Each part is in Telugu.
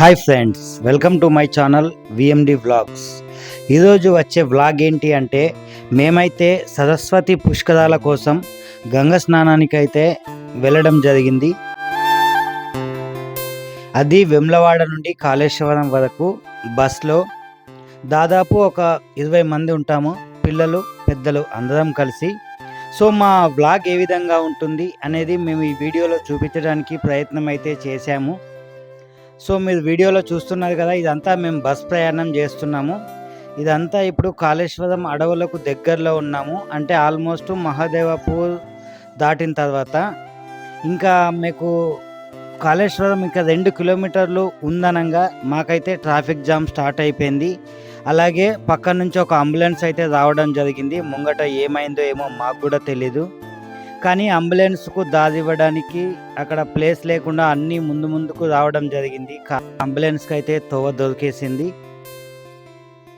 Hi friends welcome to my channel VMD vlogs ఈరోజు వచ్చే వ్లాగ్ ఏంటి అంటే మేమైతే సరస్వతి పుష్కరాల కోసం గంగ స్నానానికి అయితే వెళ్ళడం జరిగింది. అది వెమ్లవాడ నుండి కాళేశ్వరం వరకు బస్లో దాదాపు ఒక ఇరవై మంది ఉంటాము పిల్లలు పెద్దలు అందరం కలిసి. సో మా వ్లాగ్ ఏ విధంగా ఉంటుంది అనేది మేము ఈ వీడియోలో చూపించడానికి ప్రయత్నం అయితే చేశాము. సో మీరు వీడియోలో చూస్తున్నారు కదా ఇదంతా మేము బస్ ప్రయాణం చేస్తున్నాము. ఇదంతా ఇప్పుడు కాళేశ్వరం అడవులకు దగ్గరలో ఉన్నాము. అంటే ఆల్మోస్ట్ మహాదేవపూర్ దాటిన తర్వాత ఇంకా మీకు కాళేశ్వరం ఇంకా రెండు కిలోమీటర్లు ఉందనంగా మాకైతే ట్రాఫిక్ జామ్ స్టార్ట్ అయిపోయింది. అలాగే పక్క నుంచి ఒక అంబులెన్స్ అయితే రావడం జరిగింది. ముంగట ఏమైందో ఏమో మాకు కూడా తెలీదు. కానీ అంబులెన్స్కు దారి ఇవ్వడానికి అక్కడ ప్లేస్ లేకుండా అన్నీ ముందు ముందుకు రావడం జరిగింది. కా- అంబులెన్స్కి అయితే తోవ దొరికేసింది.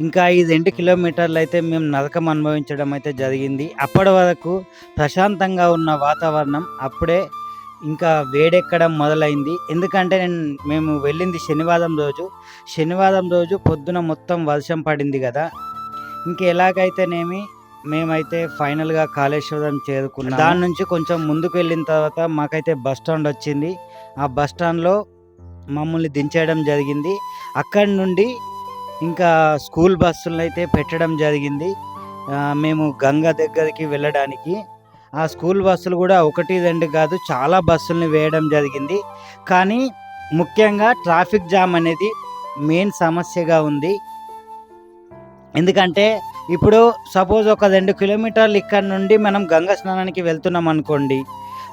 ఇంకా ఈ రెండు కిలోమీటర్లు అయితే మేము నరకం అనుభవించడం అయితే జరిగింది. అప్పటి వరకు ప్రశాంతంగా ఉన్న వాతావరణం అప్పుడే ఇంకా వేడెక్కడం మొదలైంది. ఎందుకంటే నేను మేము వెళ్ళింది శనివారం రోజు. శనివారం రోజు పొద్దున మొత్తం వర్షం పడింది కదా. ఇంకెలాగైతేనేమి మేమైతే ఫైనల్గా కాళేశ్వరం చేరుకున్నాం దాని నుంచి కొంచెం ముందుకు వెళ్ళిన తర్వాత మాకైతే బస్ స్టాండ్ వచ్చింది. ఆ బస్ స్టాండ్లో మమ్మల్ని దించేయడం జరిగింది. అక్కడి నుండి ఇంకా స్కూల్ బస్సులను అయితే పెట్టడం జరిగింది. మేము గంగ దగ్గరికి వెళ్ళడానికి. ఆ స్కూల్ బస్సులు కూడా ఒకటి రెండు కాదు చాలా బస్సుల్ని వేయడం జరిగింది. కానీ ముఖ్యంగా ట్రాఫిక్ జామ్ అనేది మెయిన్ సమస్యగా ఉంది. ఎందుకంటే ఇప్పుడు సపోజ్ ఒక రెండు కిలోమీటర్లు ఇక్కడ నుండి మనం గంగ స్నానానికి వెళ్తున్నాం అనుకోండి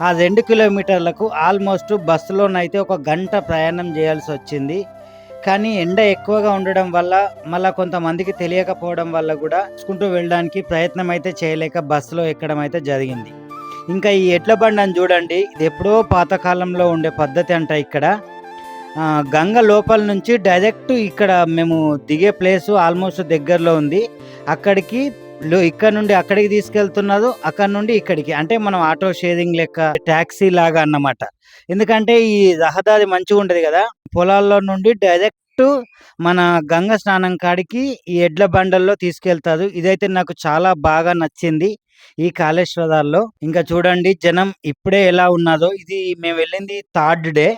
ఆ రెండు కిలోమీటర్లకు ఆల్మోస్ట్ బస్సులోనైతే ఒక గంట ప్రయాణం చేయాల్సి వచ్చింది. కానీ ఎండ ఎక్కువగా ఉండడం వల్ల మళ్ళీ కొంతమందికి తెలియకపోవడం వల్ల కూడా చూసుకుంటూ వెళ్ళడానికి ప్రయత్నం అయితే చేయలేక బస్సులో ఎక్కడం అయితే జరిగింది. ఇంకా ఈ ఎడ్ల బండి చూడండి ఇది ఎప్పుడో పాతకాలంలో ఉండే పద్ధతి అంట ఇక్కడ. గంగ లోపల నుంచి డైరెక్ట్ ఇక్కడ మేము దిగే ప్లేస్ ఆల్మోస్ట్ దగ్గరలో ఉంది. అక్కడికి ఇక్కడ నుండి అక్కడికి తీసుకెళ్తున్నారు అక్కడ నుండి ఇక్కడికి. అంటే మనం ఆటో షేరింగ్ లెక్క ట్యాక్సీ లాగా అన్నమాట. ఎందుకంటే ఈ రహదారి మంచిగా ఉండదు కదా. పొలాల్లో నుండి డైరెక్ట్ మన గంగ స్నానం కాడికి ఈ ఎడ్ల బండల్లో తీసుకెళ్తారు. ఇదైతే నాకు చాలా బాగా నచ్చింది ఈ కాళేశ్వరాల్లో. ఇంకా చూడండి జనం ఇప్పుడే ఎలా ఉన్నదో ఇది మేము వెళ్ళింది థర్డ్ డే.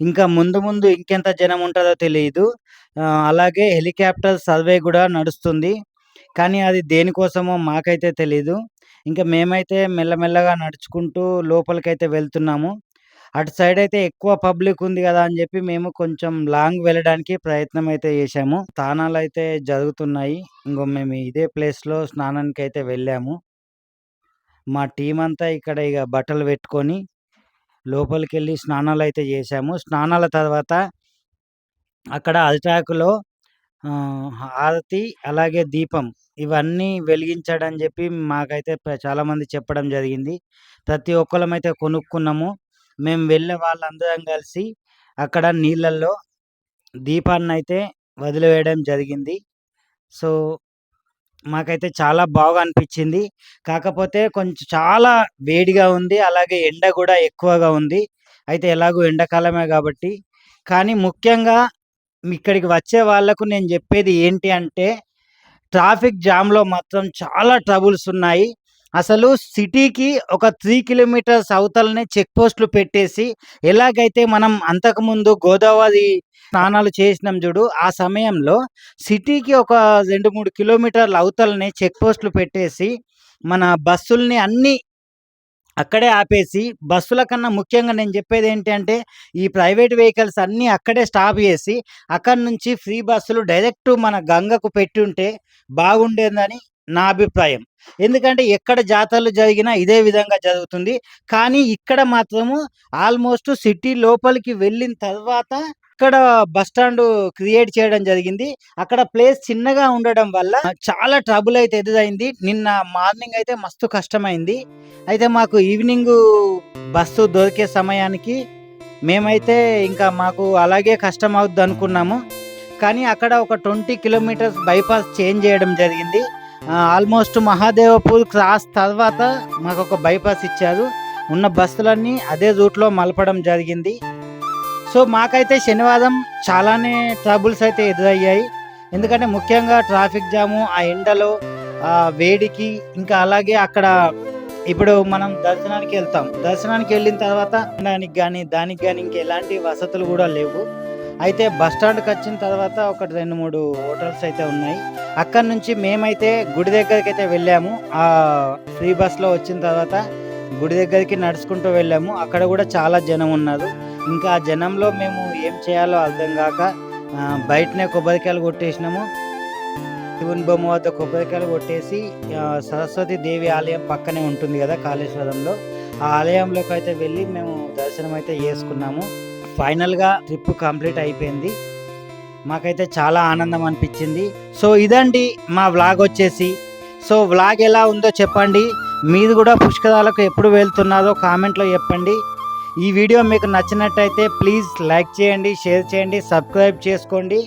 ఇంకా ముందు ముందు ఇంకెంత జనం ఉంటుందో తెలియదు అలాగే హెలికాప్టర్ సర్వే కూడా నడుస్తుంది. కానీ అది దేనికోసమో మాకైతే తెలీదు. ఇంకా మేమైతే మెల్లమెల్లగా నడుచుకుంటూ లోపలికైతే వెళ్తున్నాము. అటు సైడ్ అయితే ఎక్కువ పబ్లిక్ ఉంది కదా అని చెప్పి మేము కొంచెం లాంగ్ వెళ్ళడానికి ప్రయత్నం అయితే చేసాము స్నానాలు అయితే జరుగుతున్నాయి. ఇంకో మేము ఇదే ప్లేస్లో స్నానానికి అయితే వెళ్ళాము. మా టీం అంతా ఇక్కడ ఇక బట్టలు పెట్టుకొని లోపలికి వెళ్ళి స్నానాలు అయితే చేసాము స్నానాల తర్వాత అక్కడ అరిటాకులో ఆ, హారతి అలాగే దీపం ఇవన్నీ వెలిగించాడని చెప్పి మాకైతే చాలామంది చెప్పడం జరిగింది. ప్రతి ఒక్కరం అయితే కొనుక్కున్నాము. మేము వెళ్ళే వాళ్ళందరం కలిసి అక్కడ నీళ్ళల్లో దీపాన్ని అయితే వదిలివేయడం జరిగింది. సో మాకైతే చాలా బాగా అనిపించింది. కాకపోతే కొంచెం చాలా వేడిగా ఉంది. అలాగే ఎండ కూడా ఎక్కువగా ఉంది. అయితే ఎలాగో ఎండాకాలమే కాబట్టి. కానీ ముఖ్యంగా ఇక్కడికి వచ్చే వాళ్ళకు నేను చెప్పేది ఏంటి అంటే ట్రాఫిక్ జామ్లో మాత్రం చాలా ట్రబుల్స్ ఉన్నాయి. అసలు సిటీకి ఒక త్రీ కిలోమీటర్స్ అవతలనే చెక్ పోస్టులు పెట్టేసి ఎలాగైతే మనం అంతకుముందు గోదావరి స్నానాలు చేసినాం చూడు ఆ సమయంలో సిటీకి ఒక రెండు మూడు కిలోమీటర్ల అవతలనే చెక్ పోస్టులు పెట్టేసి మన బస్సుల్ని అన్ని అక్కడే ఆపేసి బస్సుల కన్నా ముఖ్యంగా నేను చెప్పేది ఏంటి అంటే ఈ ప్రైవేట్ వెహికల్స్ అన్నీ అక్కడే స్టాప్ చేసి అక్కడి నుంచి ఫ్రీ బస్సులు డైరెక్ట్ మన గంగకు పెట్టి ఉంటే బాగుండేదని నా అభిప్రాయం. ఎందుకంటే ఎక్కడ జాతరలు జరిగినా ఇదే విధంగా జరుగుతుంది. కానీ ఇక్కడ మాత్రము ఆల్మోస్ట్ సిటీ లోపలికి వెళ్ళిన తర్వాత ఇక్కడ బస్ స్టాండ్ క్రియేట్ చేయడం జరిగింది. అక్కడ ప్లేస్ చిన్నగా ఉండడం వల్ల చాలా ట్రబుల్ అయితే ఎదురైంది. నిన్న మార్నింగ్ అయితే మస్తు కష్టమైంది. అయితే మాకు ఈవినింగ్ బస్సు దొరికే సమయానికి మేమైతే ఇంకా మాకు అలాగే కష్టం అవుద్ది అనుకున్నాము. కానీ అక్కడ ఒక ట్వంటీ కిలోమీటర్స్ బైపాస్ చేంజ్ చేయడం జరిగింది. ఆల్మోస్ట్ మహాదేవపూర్ క్రాస్ తర్వాత మాకు ఒక బైపాస్ ఇచ్చారు. ఉన్న బస్సులన్నీ అదే రూట్లో మలపడం జరిగింది. సో మాకైతే శనివారం చాలానే ట్రబుల్స్ అయితే ఎదురయ్యాయి. ఎందుకంటే ముఖ్యంగా ట్రాఫిక్ జాము ఆ ఎండలో ఆ వేడికి ఇంకా అలాగే అక్కడ ఇప్పుడు మనం దర్శనానికి వెళ్తాం. దర్శనానికి వెళ్ళిన తర్వాత దానికి కానీ దానికి కానీ ఇంకా ఎలాంటి వసతులు కూడా లేవు. అయితే బస్ స్టాండ్కి వచ్చిన తర్వాత ఒక రెండు మూడు హోటల్స్ అయితే ఉన్నాయి. అక్కడ నుంచి మేమైతే గుడి దగ్గరికి అయితే వెళ్ళాము. ఆ ఫ్రీ బస్లో వచ్చిన తర్వాత గుడి దగ్గరికి నడుచుకుంటూ వెళ్ళాము. అక్కడ కూడా చాలా జనం ఉన్నారు. ఇంకా ఆ జనంలో మేము ఏం చేయాలో అర్థం కాక బయటనే కొబ్బరికాయలు కొట్టేసినాము. శివుని బొమ్మ వద్ద కొబ్బరికాయలు కొట్టేసి సరస్వతి దేవి ఆలయం పక్కనే ఉంటుంది కదా కాళేశ్వరంలో. ఆ ఆలయంలోకి అయితే వెళ్ళి మేము దర్శనం అయితే చేసుకున్నాము. ఫైనల్గా ట్రిప్ కంప్లీట్ అయిపోయింది. మాకైతే చాలా ఆనందం అనిపించింది. సో ఇదండి మా వ్లాగ్ వచ్చేసి. సో వ్లాగ్ ఎలా ఉందో చెప్పండి. మీది కూడా పుష్కరాలకు ఎప్పుడు వెళ్తున్నారో కామెంట్లో చెప్పండి. ఈ వీడియో మీకు నచ్చినట్టయితే ప్లీజ్ లైక్ చేయండి షేర్ చేయండి సబ్స్క్రైబ్ చేసుకోండి.